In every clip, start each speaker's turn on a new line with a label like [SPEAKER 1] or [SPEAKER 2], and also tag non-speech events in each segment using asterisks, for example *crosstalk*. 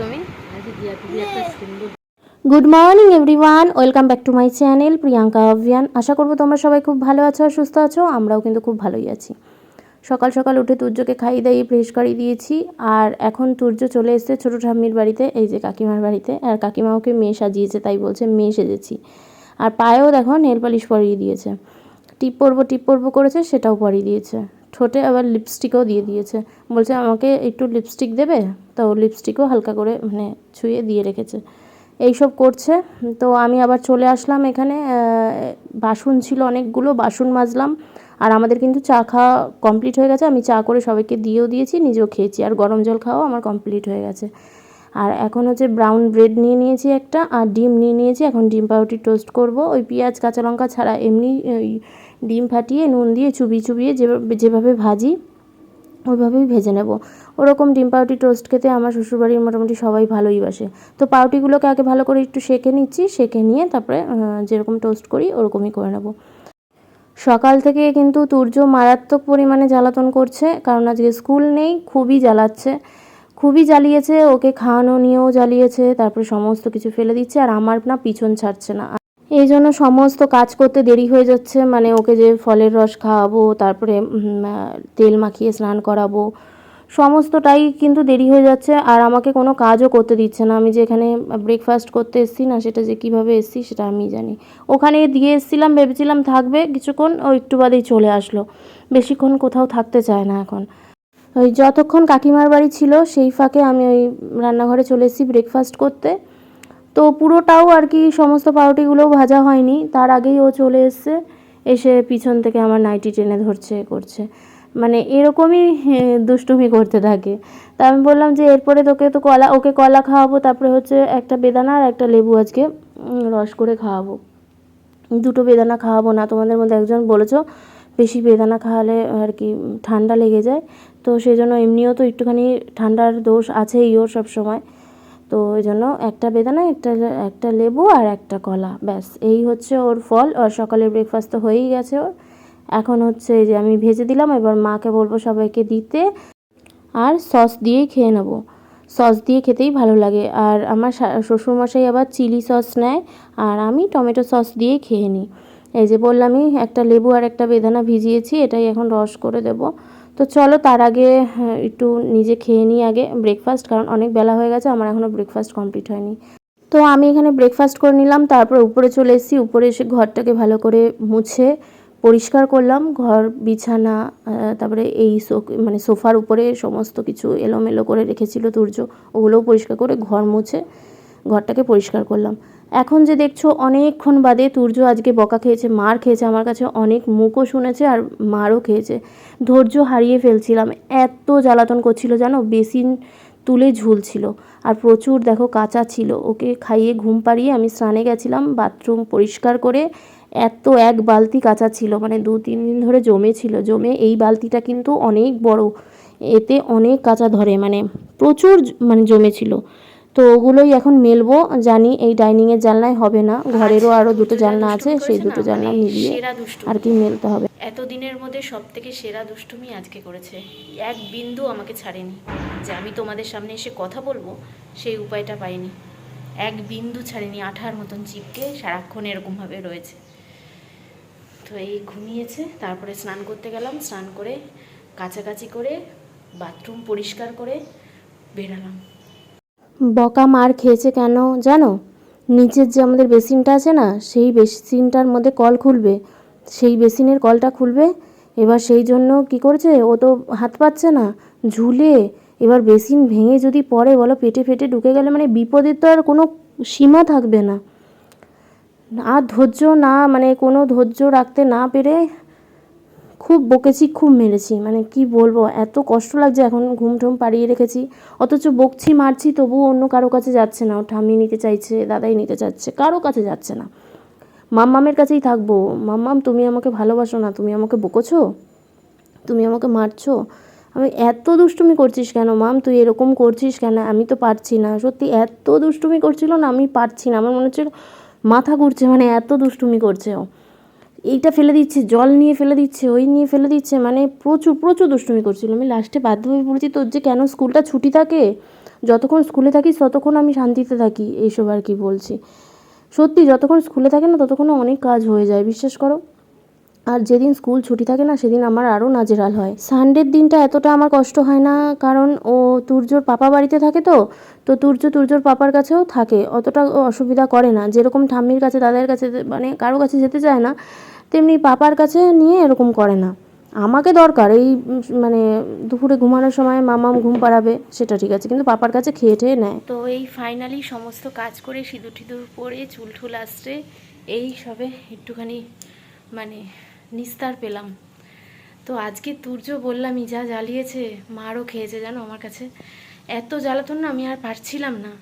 [SPEAKER 1] তুমি?
[SPEAKER 2] Good morning everyone welcome back to my channel Priyanka Abhiyan আশা করব তোমরা সবাই খুব ভালো আছো আর সুস্থ আছো আমরাও কিন্তু খুব ভালোই আছি। সকাল সকাল উঠে তুর্যকে খাইয়ে দাইয়ে ফ্রেশ করিয়ে দিয়েছি আর এখন তুর্য চলে এসেছে ছোটো ঠাম্মির বাড়িতে এই যে কাকিমার বাড়িতে আর কাকিমা ওকে মেয়ে সাজিয়েছে তাই বলছে মেয়ে সেজেছি। আর পায়েও দেখো নেল পালিশ পরিয়ে দিয়েছে। টিপ পরবো টিপ পরবো করেছে সেটাও পরিয়ে দিয়েছে। ঠোঁটে আবার লিপস্টিকও দিয়ে দিয়েছে। বলছে, আমাকে একটু লিপস্টিক দেবে? তো লিপস্টিকও হালকা করে মানে ছুঁয়ে দিয়ে রেখেছে। এইসব করছে। তো আমি আবার চলে আসলাম এখানে। বাসন ছিল অনেকগুলো, বাসন মাজলাম। আর আমাদের কিন্তু চা খাওয়া কমপ্লিট হয়ে গেছে। আমি চা করে সবাইকে দিয়েও দিয়েছি, নিজেও খেয়েছি। আর গরম জল খাওয়াও আমার কমপ্লিট হয়ে গেছে। আর এখন হচ্ছে ব্রাউন ব্রেড নিয়ে নিয়েছি একটা, আর ডিম নিয়ে নিয়েছি। এখন ডিম পাউরুটি টোস্ট করব। ওই পেঁয়াজ, কাঁচা লঙ্কা ছাড়া এমনি ডিম ফাটিয়ে, নুন দিয়ে চুবিয়ে চুবিয়ে যেভাবে ভাজি, ওইভাবেই ভেজে নেব। ওরকম ডিম পাউটি টোস্ট খেতে আমার শ্বশুরবাড়ির মোটামুটি সবাই ভালোই বাসে। তো পাউটিগুলোকে আগে ভালো করে একটু সেঁকে নিচ্ছি, সেঁকে নিয়ে তারপরে যেরকম টোস্ট করি ওরকমই করে নেব। সকাল থেকে কিন্তু তুর্য মারাত্মক পরিমাণে জ্বালাতন করছে, কারণ আজকে স্কুল নেই, খুবই জ্বালাচ্ছে। খুবই জ্বালিয়েছে, ওকে খাওয়ানো, নিয়েও জ্বালিয়েছে, তারপরে সমস্ত কিছু ফেলে দিচ্ছে, আর আমার না পিছন ছাড়ছে না। এই জন্য সমস্ত কাজ করতে দেরি হয়ে যাচ্ছে। মানে ওকে যে ফলের রস খাওয়াবো, তারপরে তেল মাখিয়ে স্নান করাবো, সমস্তটাই কিন্তু দেরি হয়ে যাচ্ছে। আর আমাকে কোনো কাজও করতে দিচ্ছে না। আমি যে এখানে ব্রেকফাস্ট করতে এসেছি না, সেটা যে কীভাবে এসেছি সেটা আমি জানি। ওখানে দিয়ে এসেছিলাম, ভেবেছিলাম থাকবে, কিছুক্ষণ ও একটু বাদেই চলে আসলো। বেশিক্ষণ কোথাও থাকতে চায় না এখন। ওই যতক্ষণ কাকিমার বাড়ি ছিল, সেই ফাঁকে আমি ওই রান্নাঘরে চলে এসেছি ব্রেকফাস্ট করতে। তো পুরোটাও আর কি সমস্ত পাউরুটিগুলোও ভাজা হয়নি। তার আগেই ও চলে এসছে, এসে পিছন থেকে আমার নাইটি টেনে ধরছে, করছে। মানে এরকমই দুষ্টুমি করতে থাকে। তা আমি বললাম যে এরপরে তোকে তো কলা, ওকে কলা খাওয়াবো, তারপরে হচ্ছে একটা বেদানা আর একটা লেবু আজকে রস করে খাওয়াবো। দুটো বেদানা খাওয়াবো না, তোমাদের মধ্যে একজন বলেছ, বেশি বেদানা খাওয়ালে আর কি ঠান্ডা লেগে যায়। তো সেই জন্য এমনিও তো একটুখানি ঠান্ডার দোষ আছেই ওর সব সময় তো ওই জন্য একটা বেদানা, একটা একটা লেবু আর একটা কলা, ব্যাস। এই হচ্ছে ওর ফল, আর সকালের ব্রেকফাস্ট তো হয়েই গেছে ওর। এখন হচ্ছে এই যে আমি ভেজে দিলাম, এবার মাকে বলব সবাইকে দিতে, আর সস দিয়েই খেয়ে নেব। সস দিয়ে খেতেই ভালো লাগে। আর আমার শ্বশুরমশাই আবার চিলি সস নেয়, আর আমি টমেটো সস দিয়েই খেয়ে নিই। এই যে বললামই, একটা লেবু আর একটা বেদানা ভিজিয়েছি, এটাই এখন রস করে দেব। তো চলো তার আগে হ্যাঁ, একটু নিজে খেয়ে নিই আগে ব্রেকফাস্ট কারণ অনেক বেলা হয়ে গেছে আমার এখনও ব্রেকফাস্ট কমপ্লিট হয়নি। তো আমি এখানে ব্রেকফাস্ট করে নিলাম তারপর উপরে চলে এসেছি উপরে এসে ঘরটাকে ভালো করে মুছে পরিষ্কার করলাম ঘর বিছানা তারপরে এই মানে সোফার উপরে সমস্ত কিছু এলোমেলো করে রেখেছিল তুর্য ওগুলোও পরিষ্কার করে ঘর মুছে ঘরটাকে পরিষ্কার করলাম। এখন যে দেখছ অনেকক্ষণ বাদে তুর্য আজকে বকা খেয়েছে, মার খেয়েছে, আমার কাছে অনেক মুখও শুনেছে আর মারও খেয়েছে। ধৈর্য হারিয়ে ফেলছিলাম, এত জ্বালাতন করছিল জানো, বেসিন তুলে ঝুলছিল। আর প্রচুর দেখো কাঁচা ছিল, ওকে খাইয়ে ঘুম পাড়িয়ে আমি স্নানে গেছিলাম, বাথরুম পরিষ্কার করে এত এক বালতি কাঁচা ছিল মানে দু তিন দিন ধরে জমে ছিল, জমে এই বালতিটা কিন্তু অনেক বড়, এতে অনেক কাঁচা ধরে মানে প্রচুর মানে জমেছিল তো ওগুলোই এখন মেলবো। জানি এই ডাইনিংয়ের জানলায় হবে না। ঘরেরও আরও দুটো জানলা আছে সেই দুটো জানলা মিলিয়ে
[SPEAKER 1] সেরা দুষ্টু
[SPEAKER 2] আর কি মেলতে হবে।
[SPEAKER 1] এতদিনের মধ্যে সব থেকে সেরা দুষ্টুমি আজকে করেছে। এক বিন্দু আমাকে ছাড়েনি। যে আমি তোমাদের সামনে এসে কথা বলব সেই উপায়টা পাইনি। এক বিন্দু ছাড়েনি আঠার মতন চিপকে সারাক্ষণ এরকমভাবে রয়েছে। তো এই ঘুমিয়েছে তারপরে স্নান করতে গেলাম স্নান করে কাছাকাছি করে বাথরুম পরিষ্কার করে বেরালাম।
[SPEAKER 2] বকা মার খেয়েছে কেন জানো? নিচের যে আমাদের বেসিনটা আছে না, সেই বেসিনটার মধ্যে কল খুলবে। সেই বেসিনের কলটা খুলবে, এবার সেই জন্য কি করেছে? ও তো হাত পাচ্ছে না, ঝুলে। এবার বেসিন ভেঙে যদি পড়ে, বলো পেটে ফেটে ঢুকে গেলে মানে বিপদের তো আর কোনো সীমা থাকবে না। আর ধৈর্য না মানে কোনো ধৈর্য রাখতে না পেরে খুব বকেছি, খুব মেরেছি। মানে কি বলব, এত কষ্ট লাগছে এখন ঘুম টুম পাড়িয়ে রেখেছি। অথচ বকছি, মারছি, তবুও অন্য কারও কাছে যাচ্ছে না। ও ঠামি নিতে চাইছে, দাদাই নিতে চাচ্ছে, কারও কাছে যাচ্ছে না। মাম্মামের কাছেই থাকব। মাম্মাম, তুমি আমাকে ভালোবাসো না, তুমি আমাকে বকেছো? তুমি আমাকে মারছো? আমি এত দুষ্টুমি করছিস কেন, মাম? তুই এরকম করছিস কেন? আমি তো পারছি না। সত্যি এত দুষ্টুমি করছিল না, আমি পারছি না। আমার মনে হচ্ছে মাথা ঘুরছে মানে এত দুষ্টুমি করছে ও। এইটা ফেলে দিচ্ছে, জল নিয়ে ফেলে দিচ্ছে, ওই নিয়ে ফেলে দিচ্ছে মানে প্রচুর প্রচুর দুষ্টুমি করছিল। আমি লাস্টে বাধ্য হয়ে পড়েছি তোর যে কেন স্কুলটা ছুটি থাকে, যতক্ষণ স্কুলে থাকিস ততক্ষণ আমি শান্তিতে থাকি, এইসব আর কি বলছি। সত্যি, যতক্ষণ স্কুলে থাকে না ততক্ষণ অনেক কাজ হয়ে যায়, বিশ্বাস করো। আর যেদিন স্কুল ছুটি থাকে না, সেদিন আমার আরও নাজেরাল হয়। সানডের দিনটা এতটা আমার কষ্ট হয় না, কারণ ও তুর্যর পাপা বাড়িতে থাকে তো তো তুর্য তুর্যর পাপার কাছেও থাকে, অতটা অসুবিধা করে না। যেরকম ঠাম্মির কাছে, দাদার কাছে মানে কারও কাছে যেতে চায় না তেমনি পাপার কাছে নিয়ে এরকম করে না। আমাকে দরকার, এই মানে দুপুরে ঘুমানোর সময় মামাম ঘুম পাড়াবে, সেটা ঠিক আছে, কিন্তু পাপার কাছে খেয়ে টেয়ে নেয়।
[SPEAKER 1] তো এই ফাইনালি সমস্ত কাজ করে সিঁদুর টিঁদুর পরে চুল ঠুল আসছে, এই সবে একটুখানি মানে নিস্তার পেলাম। তো আজকে তুর্য বললামই, যা জ্বালিয়েছে, মারও খেয়েছে জানো আমার কাছে। এত জ্বালাতন না, আমি আর পারছিলাম না।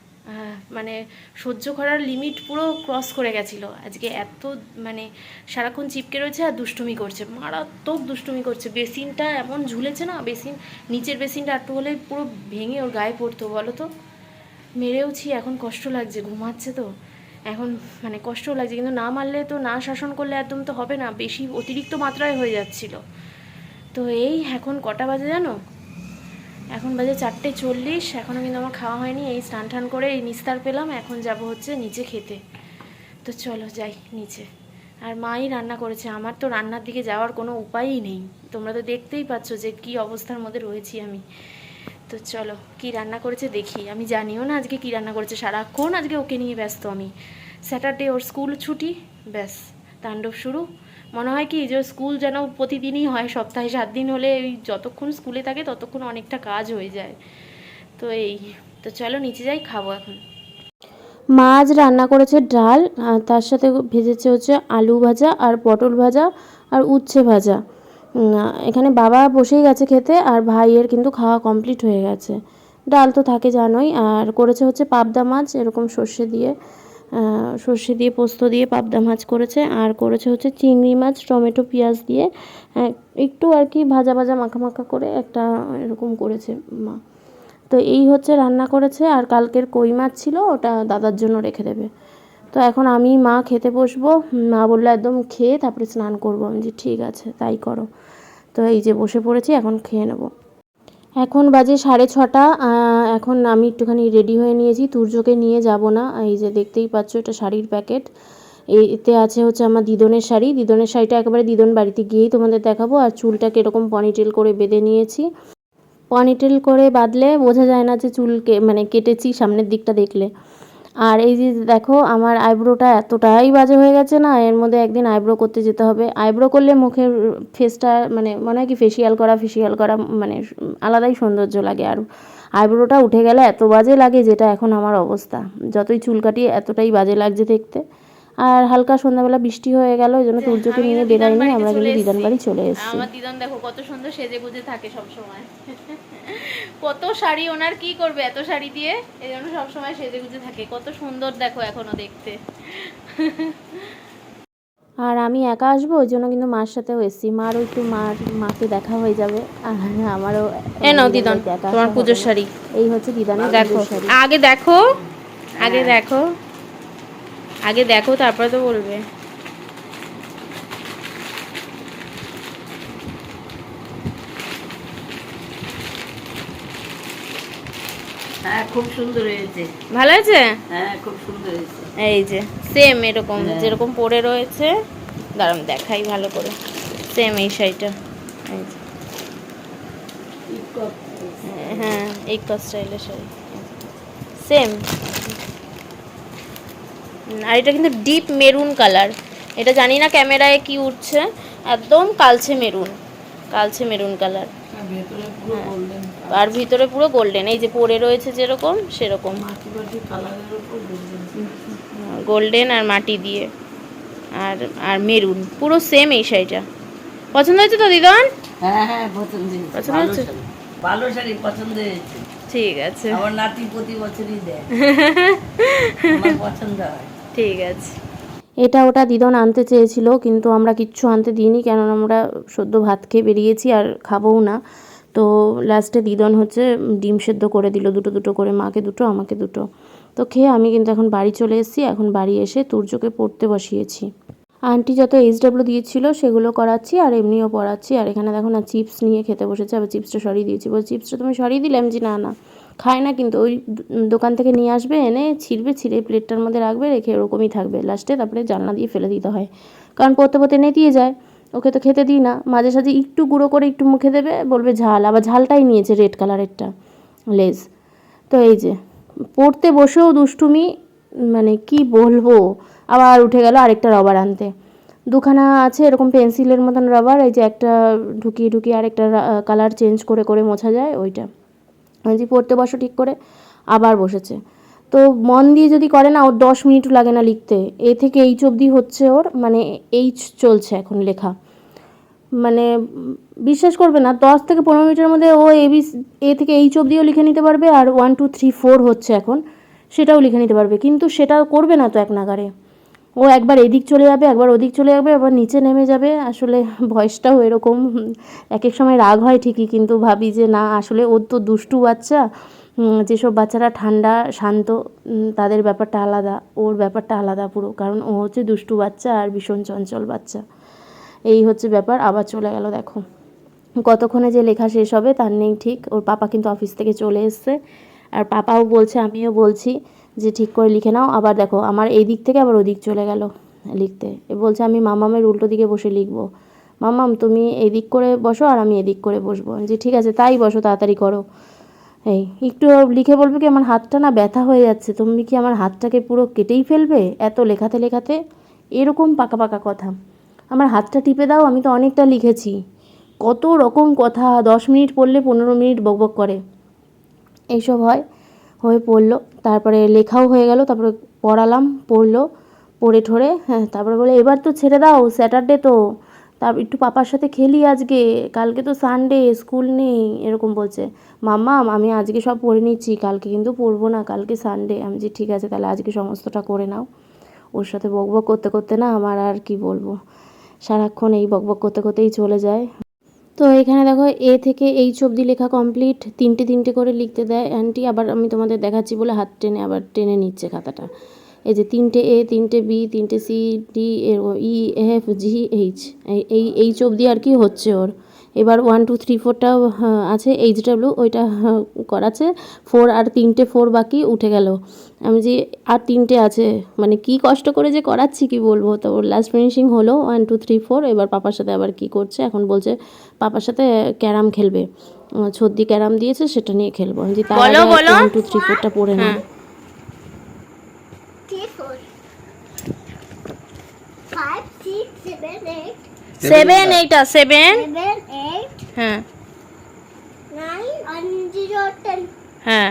[SPEAKER 1] মানে সহ্য করার লিমিট পুরো ক্রস করে গেছিল। আজকে এত মানে সারাক্ষণ চিপকে রয়েছে আর দুষ্টুমি করছে। মারাত্মক দুষ্টুমি করছে। বেসিনটা এমন ঝুলেছে না, বেসিন, নিচের বেসিনটা একটু হলে পুরো ভেঙে ওর গায়ে পড়তো, বলো তো। মেরেওছি, এখন কষ্ট লাগছে, ঘুমাচ্ছে তো। এখন মানে কষ্ট লাগছে, কিন্তু না মারলে তো, না শাসন করলে একদম তো হবে না। বেশি অতিরিক্ত মাত্রায় হয়ে যাচ্ছিল। তো এই এখন কটা বাজে জানো? এখন বাজে চারটে চল্লিশ এখনও কিন্তু আমার খাওয়া হয়নি, এই স্নান টান করে এই নিস্তার পেলাম, এখন যাব হচ্ছে নিচে খেতে। তো চলো যাই নিচে। আর মাই রান্না করেছে, আমার তো রান্নার দিকে যাওয়ার কোনো উপায়ই নেই। তোমরা তো দেখতেই পাচ্ছ যে কি অবস্থার মধ্যে রয়েছি আমি। তো চলো, কি রান্না করেছে দেখি, আমি জানিও না আজকে কি রান্না করেছে, সারাক্ষণ আজকে ওকে নিয়ে ব্যস্ত আমি। স্যাটারডে ওর স্কুল ছুটি, ব্যাস, তাণ্ডব শুরু। মনে হয় কি যে স্কুল যেন প্রতিদিনই হয়, সপ্তাহে সাত দিন হলে ওই যতক্ষণ স্কুলে থাকে ততক্ষণ অনেকটা কাজ হয়ে যায়। তো এই, তো চলো নিচে যাই, খাব এখন।
[SPEAKER 2] মাছ রান্না করেছে ডাল তার সাথে ভেজেছে হচ্ছে আলু ভাজা আর পটল ভাজা আর উচ্ছে ভাজা। এখানে বাবা বসেই গেছে খেতে আর ভাইয়ের কিন্তু খাওয়া কমপ্লিট হয়ে গেছে। ডাল তো থাকে জানোই, আর করেছে হচ্ছে পাবদা মাছ, এরকম সর্ষে দিয়ে। সর্ষে দিয়ে পোস্ত দিয়ে পাবদা মাছ করেছে। আর করেছে হচ্ছে চিংড়ি মাছ টমেটো পেঁয়াজ দিয়ে। আহ, একটু আর কি ভাজা ভাজা মাখা মাখা করে একটা এরকম করেছে মা। তো এই হচ্ছে রান্না করেছে। আর কালকের কই মাছ ছিল ওটা দাদার জন্য রেখে দেবে। তো এখন আমি মা খেতে বসবো। মা বলল একদম খেয়ে তারপরে স্নান করব। আমি যে ঠিক আছে তাই করো। তো এই যে বসে পড়েছি এখন খেয়ে নেব। এখন বাজে সাড়ে ছটা। এখন আমি একটুখানি রেডি হয়ে নিয়েছি। তুর্যকে নিয়ে যাব না। এই যে দেখতেই পাচ্ছ, এটা শাড়ির প্যাকেট এতে আছে হচ্ছে আমার দিদনের শাড়ি। দিদনের শাড়িটা একেবারে দিদন বাড়িতে গিয়েই তোমাদের দেখাবো। আর চুলটাকে এরকম পনিটেল করে বেঁধে নিয়েছি। পনিটেল করে বাঁধলে বোঝা যায় না যে চুলকে মানে কেটেছি সামনের দিকটা দেখলে। আর এই যে দেখো, আমার আইব্রোটা এতটাই বাজে হয়ে গেছে না, এর মধ্যে একদিন আইব্রো করতে যেতে হবে। আইব্রো করলে মুখের ফেসটা মানে মনে হয় কি ফেসিয়াল করা ফেসিয়াল করা মানে আলাদাই সৌন্দর্য লাগে। আর আইব্রোটা উঠে গেলে এত বাজে লাগে যেটা এখন আমার অবস্থা। যতই চুল কাটি এতটাই বাজে লাগছে দেখতে। আর হালকা সন্ধ্যাবেলা বৃষ্টি হয়ে গেল ওই জন্য সূর্যকে নিয়ে
[SPEAKER 1] তো
[SPEAKER 2] বেরাইনি
[SPEAKER 1] দিদার
[SPEAKER 2] আমরা কিন্তু দিদান বাড়ি চলে এসেছি।
[SPEAKER 1] আমার দিদান দেখো কত সুন্দর সেজে গুজে থাকে সব সময় কত শাড়ি ওনার কি করবে এত শাড়ি দিয়ে? এই জন্য সব সময় সেজে গুজে থাকে। কত সুন্দর দেখো এখনও দেখতে।
[SPEAKER 2] আর আমি একা আসব ওই জন্য কিন্তু মার সাথেও এসেছি। মারও একটু মার মাকে দেখা হয়ে যাবে আর আমারও
[SPEAKER 1] এ নাও দিদান তোমার পুজোর শাড়ি।
[SPEAKER 2] এই হচ্ছে দিদানের
[SPEAKER 1] দেখো আগে দেখো আগে দেখো আগে দেখো তারপরে তো বলবে।
[SPEAKER 3] খুব সুন্দর হয়েছে।
[SPEAKER 1] ভালো
[SPEAKER 3] হ্যাঁ খুব সুন্দর হয়েছে।
[SPEAKER 1] এই যে সেম এরকম
[SPEAKER 3] হ্যাঁ।
[SPEAKER 1] যেরকম পরে রয়েছে। দাঁড়ান দেখাই ভালো করে। সেম এই শাড়িটা। হ্যাঁ এই স্টাইলের শাড়ি। সেম আর এটা কিন্তু ডিপ মেরুন কালার এটা জানি না ক্যামেরায় কি উঠছে। একদম কালচে মেরুন কালচে মেরুন কালার আর ভিতরে পুরো গোল্ডেন এই যে পরে রয়েছে যেরকম সেরকম।
[SPEAKER 3] গোল্ডেন
[SPEAKER 1] আর মাটি দিয়ে। আর আর মেরুন পুরো সেম এই শাড়িটা। পছন্দ হয়েছে তো দিদন?
[SPEAKER 3] হ্যাঁ হ্যাঁ পছন্দ হয়েছে।
[SPEAKER 1] পছন্দ
[SPEAKER 3] ভালো
[SPEAKER 1] হয়েছে?
[SPEAKER 3] শাড়ি। ভালো শাড়ি পছন্দ হয়েছে।
[SPEAKER 1] ঠিক আছে।
[SPEAKER 3] আমার নাতি প্রতি বছরই দেয়। আমার পছন্দ হয়। *laughs*
[SPEAKER 1] ঠিক আছে।
[SPEAKER 2] এটা ওটা দিদন আনতে চেয়েছিল কিন্তু আমরা কিচ্ছু আনতে দিইনি কেননা আমরা সদ্য ভাত খেয়ে বেরিয়েছি আর খাবও না। তো লাস্টে দিদন হচ্ছে ডিম সেদ্ধ করে দিল, দুটো দুটো করে, মাকে দুটো, আমাকে দুটো। তো খেয়ে আমি কিন্তু এখন বাড়ি চলে এসেছি, এখন বাড়ি এসে তুর্যকে পড়তে বসিয়েছি। আন্টি যত এইচডাব্লিউ দিয়েছিল সেগুলো করাচ্ছি আর এমনিও পড়াচ্ছি। আর এখানে দেখো না চিপস নিয়ে খেতে বসেছে, আবার চিপসটা সরিয়ে দিয়েছি। বল চিপসটা তুমি সরিয়ে দিলে? আমি যে না না। খায় না কিন্তু, ওই দোকান থেকে নিয়ে আসবে, এনে ছিঁড়বে, ছিঁড়ে প্লেটটার মধ্যে রাখবে, রেখে ওরকমই থাকবে। লাস্টে তারপরে জানলা দিয়ে ফেলে দিতে হয়। কারণ পড়তে পড়তে নেতিয়ে যায়। ওকে তো খেতে দিই না। মাঝে সাঝে একটু গুঁড়ো করে একটু মুখে দেবে, বলবে ঝাল। আবার ঝালটাই নিয়েছে রেড কালারেরটা লেজ। তো এই যে, পড়তে বসেও দুষ্টুমি মানে কি বলব? আবার উঠে গেল আরেকটা রবার আনতে। দুখানা আছে এরকম পেন্সিলের মতন রবার এই যে একটা ঢুকিয়ে ঢুকিয়ে আরেকটা কালার চেঞ্জ করে করে মোছা যায় ওইটা। যে পড়তে বসো ঠিক করে, আবার বসেছে। তো মন দিয়ে যদি করে না, ওর দশ মিনিট লাগে না লিখতে। এ থেকে এইচ অবধি হচ্ছে ওর মানে এইচ চলছে এখন লেখা। মানে বিশ্বাস করবে না। দশ থেকে পনেরো মিনিটের মধ্যে ও এ বি এ থেকে এইচ অবধিও লিখে নিতে পারবে আর ওয়ান টু থ্রি ফোর হচ্ছে এখন। সেটাও লিখে নিতে পারবে। কিন্তু সেটা করবে না তো এক নাগারে ও একবার এদিক চলে যাবে, একবার ওদিক চলে যাবে, আবার নিচে নেমে যাবে। আসলে ভয়েসটাও এরকম এক এক সময় রাগ হয় ঠিকই, কিন্তু ভাবি যে না, আসলে ওর তো দুষ্টু বাচ্চা। যেসব বাচ্চারা ঠান্ডা, শান্ত তাদের ব্যাপারটা আলাদা, ওর ব্যাপারটা আলাদা পুরো। কারণ ও হচ্ছে দুষ্টু বাচ্চা আর ভীষণ চঞ্চল বাচ্চা। এই হচ্ছে ব্যাপার, আবার চলে গেল দেখো। কতক্ষণে যে লেখা শেষ হবে তার নেই ঠিক, ওর পাপা কিন্তু অফিস থেকে চলে এসছে। আর পাপাও বলছে, আমিও বলছি যে ঠিক করে লিখে নাও। আবার দেখো, আমার এই দিক থেকে আবার ওদিক চলে গেল লিখতে। এ বলছে, আমি মামামের উল্টো দিকে বসে লিখব। মামাম, তুমি এদিক করে বসো আর আমি এদিক করে বসবো। যে ঠিক আছে, তাই বসো, তাড়াতাড়ি করো। এই, একটু লিখে বলবে কি, আমার হাতটা না ব্যথা হয়ে যাচ্ছে, তুমি কি আমার হাতটাকে পুরো কেটেই ফেলবে? এত লেখাতে লেখাতে এরকম পাকা পাকা কথা। আমার হাতটা টিপে দাও, আমি তো অনেকটা লিখেছি। কত রকম কথা, দশ মিনিট পড়লে পনেরো মিনিট বকবক করে। এইসব হয়, হয়ে পড়ল। তারপরে লেখাও হয়ে গেল, তারপরে পড়ালাম, পড়ল, পড়ে ঠরে হ্যাঁ তারপরে বলে, এবার তো ছেড়ে দাও স্যাটারডে তো। তার একটু পাপার সাথে খেলি আজকে, কালকে তো সানডে স্কুল নেই, এরকম বলছে। মাম্মা, আমি আজকে সব পড়ে নিচ্ছি, কালকে কিন্তু পড়ব না, কালকে সানডে আমি যে, ঠিক আছে, তাহলে আজকে সমস্তটা করে নাও। ওর সাথে বকবক করতে করতে না, আমার আর কি বলব। সারাক্ষণ এই বকবক করতে করতেই চলে যায়। তো এখানে দেখো এ থেকে এই অবধি লেখা কমপ্লিট তিনটে তিনটে করে লিখতে দেয়। অ্যান্টি আবার আমি তোমাদের দেখাচ্ছি বলে হাত টেনে আবার টেনে নিচ্ছে খাতাটা। এই যে তিনটে এ, তিনটে বি, তিনটে C, D E F, G, H. এই, এইচ অবধি আর কি হচ্ছে ওর। এবার ওয়ান টু থ্রি ফোরটাও আছে এইচ ডাব্লিউ ওইটা হ্যাঁ, করাচ্ছে। ফোর আর তিনটে ফোর বাকি উঠে গেল। আমি যে আর তিনটে আছে মানে কি কষ্ট করে যে করাচ্ছি কি বলব? তো ওর লাস্ট ফিনিশিং হলো ওয়ান টু থ্রি ফোর এবার পাপার সাথে আবার কি করছে? এখন বলছে পাপার সাথে ক্যারাম খেলবে। ছদ্দি ক্যারাম দিয়েছে সেটা নিয়ে খেলব। আমি যে তার। ওয়ান টু থ্রি ফোরটা পড়ে না
[SPEAKER 1] সেভেন এইটা সেভেন হ্যাঁ হ্যাঁ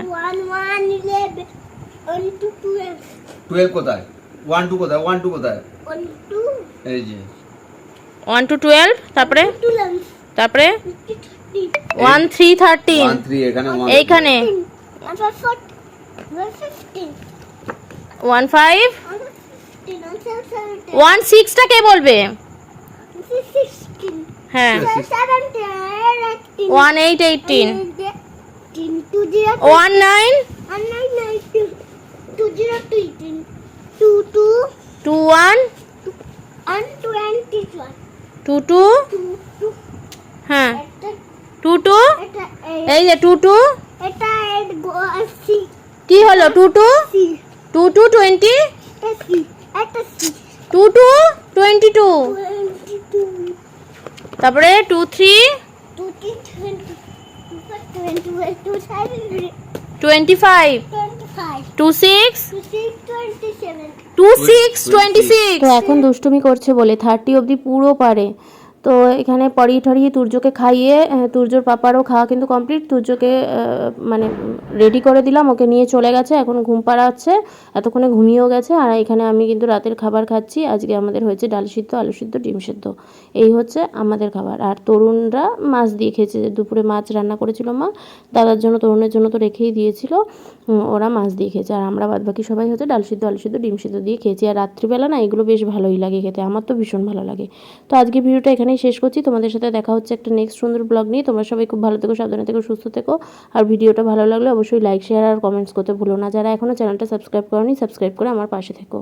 [SPEAKER 4] টুয়েলভ কোথায় ওয়ান টু কোথায় ওয়ান টু কোথায়
[SPEAKER 5] one, two,
[SPEAKER 4] এই যে
[SPEAKER 1] ওয়ান টু টুয়েলভ তারপরে তারপরে ওয়ান থ্রি থার্টিন এইখানে ওয়ান ফাইভ ওয়ান সিক্সটা কে বলবে হ্যাঁ one eight eighteen one nine two one two two হ্যাঁ টু টু এই যে টু টু কি হলো two two two two twenty two two twenty two তারপরে two three
[SPEAKER 5] twenty
[SPEAKER 1] five two six
[SPEAKER 5] two six twenty
[SPEAKER 1] six
[SPEAKER 2] এখন দুষ্টুমি করছে বলে থার্টি অবধি পুরো পারে। তো এখানে পড়িয়ে ঠরিয়ে তুর্যকে খাইয়ে তুর্যর পাপারও খাওয়া কিন্তু কমপ্লিট। তুর্যকে মানে রেডি করে দিলাম, ওকে নিয়ে চলে গেছে, এখন ঘুম পাড়াচ্ছে, এতক্ষণে ঘুমিয়েও গেছে, আর এখানে আমি কিন্তু রাতের খাবার খাচ্ছি, আজকে আমাদের হয়েছে ডাল সিদ্ধ, আলু সিদ্ধ, ডিম সিদ্ধ। এই হচ্ছে আমাদের খাবার। আর তরুণরা মাছ দিয়ে খেয়েছে দুপুরে মাছ রান্না করেছিল মা, দাদার জন্য, তরুণের জন্য তো রেখেই দিয়েছিল ওরা মাছ দিয়ে খেয়েছে। আর আমরা বাদ বাকি সবাই হচ্ছে ডাল সিদ্ধ, আলু সিদ্ধ, ডিম সিদ্ধ দিয়ে খেয়েছি। আর রাত্রিবেলা না এগুলো বেশ ভালোই লাগে খেতে, আমার তো ভীষণ ভালো লাগে। তো আজকে ভিডিওটা এখানেই শেষ করছি। তোমাদের সাথে দেখা হচ্ছে একটা নেক্সট সুন্দর ব্লগ নিয়ে। তোমরা সবাই খুব ভালো থেকো, সাবধানে থেকো, সুস্থ থেকো। আর ভিডিওটা ভালো লাগলে অবশ্যই লাইক শেয়ার আর কমেন্টস করতে ভুলো না। যারা এখনও চ্যানেলটা সাবস্ক্রাইব করনি সাবস্ক্রাইব করে আমার পাশে থেকো।